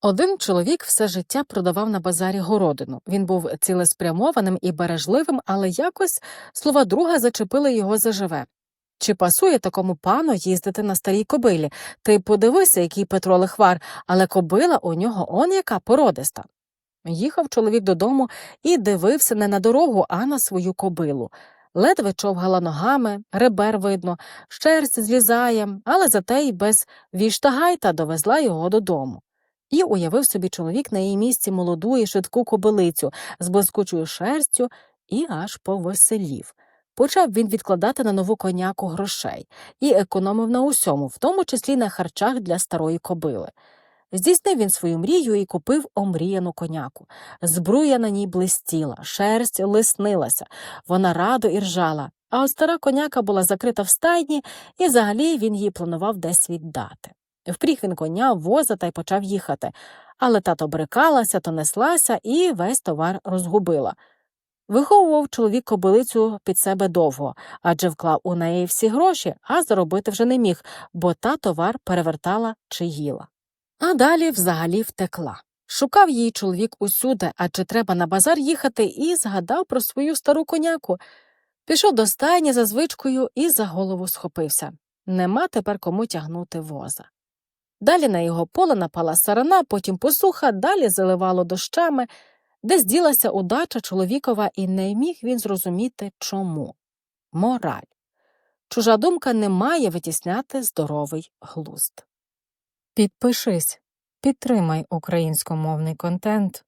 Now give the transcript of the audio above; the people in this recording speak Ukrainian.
Один чоловік все життя продавав на базарі городину. Він був цілеспрямованим і бережливим, але якось слова друга зачепили його заживе. Чи пасує такому пану їздити на старій кобилі? Ти подивися, який Петро лихвар, але кобила у нього он яка породиста. Їхав чоловік додому і дивився не на дорогу, а на свою кобилу. Ледве човгала ногами, ребер видно, шерсть злізає, але зате й без віштагайта довезла його додому. І уявив собі чоловік на її місці молоду і швидку кобилицю з блискучою шерстю і аж повеселів. Почав він відкладати на нову коняку грошей і економив на усьому, в тому числі на харчах для старої кобили. Здійснив він свою мрію і купив омріяну коняку. Збруя на ній блистіла, шерсть лиснилася, вона радо іржала, а от стара коняка була закрита в стайні, і взагалі він її планував десь віддати. Впріг він коня воза та й почав їхати, але та то брикалася, то неслася і весь товар розгубила. Виховував чоловік кобилицю під себе довго, адже вклав у неї всі гроші, а заробити вже не міг, бо та товар перевертала чи їла. А далі взагалі втекла. Шукав її чоловік усюди, адже треба на базар їхати, і згадав про свою стару коняку. Пішов до стайні за звичкою і за голову схопився. Нема тепер кому тягнути воза. Далі на його поле напала сарана, потім посуха, далі заливало дощами, де зділася удача чоловікова, і не міг він зрозуміти чому. Мораль. Чужа думка не має витісняти здоровий глузд. Підпишись, підтримай українськомовний контент.